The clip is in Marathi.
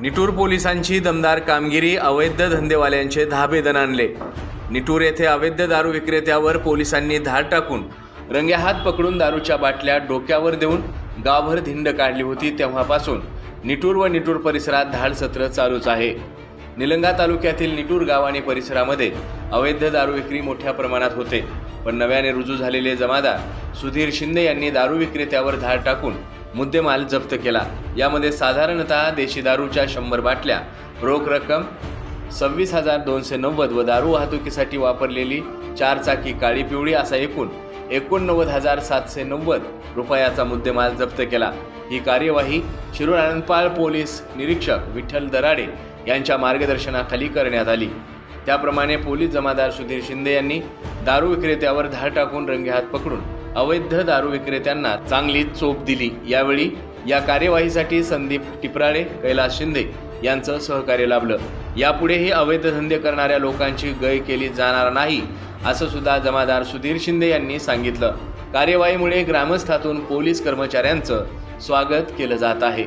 निटूर पोलिसांची दमदार कामगिरी अवैध धंदेवाल्यांचे धाबेदन आणले निटूर येथे अवैध दारू विक्रेत्यावर पोलिसांनी धाड टाकून रंगेहात पकडून दारूच्या बाटल्या डोक्यावर देऊन गावभर धिंड काढली होती तेव्हापासून. निटूर व निटूर परिसरात धाड सत्र चालूच आहे. निलंगा तालुक्यातील निटूर गाव आणि परिसरामध्ये अवैध दारू विक्री मोठ्या प्रमाणात होते. पण नव्याने रुजू झालेले जमादार सुधीर शिंदे यांनी दारू विक्रेत्यावर धाड टाकून मुद्देमाल जप्त केला. यामध्ये साधारणतः देशी दारूच्या शंभर बाटल्या रोख रक्कम सव्वीस हजार दोनशे नव्वद व दारू वाहतुकीसाठी वापरलेली चार चाकी काळी पिवळी असा एकूण एकोणनव्वद हजार सातशे नव्वद रुपयाचा मुद्देमाल जप्त केला. ही कार्यवाही शिरूर आनंदपाळ पोलीस निरीक्षक विठ्ठल दराडे यांच्या मार्गदर्शनाखाली करण्यात आली. त्याप्रमाणे पोलीस जमादार सुधीर शिंदे यांनी दारू विक्रेत्यावर धाड टाकून रंगेहात पकडून अवैध दारू विक्रेत्यांना चांगली चोप दिली. यावेळी या कार्यवाहीसाठी संदीप टिपराळे कैलास शिंदे यांचं सहकार्य लाभलं. यापुढेही अवैध धंदे करणाऱ्या लोकांची गय केली जाणार नाही असं सुद्धा जमादार सुधीर शिंदे यांनी सांगितलं. कार्यवाहीमुळे ग्रामस्थातून पोलीस कर्मचाऱ्यांचं स्वागत केलं जात आहे.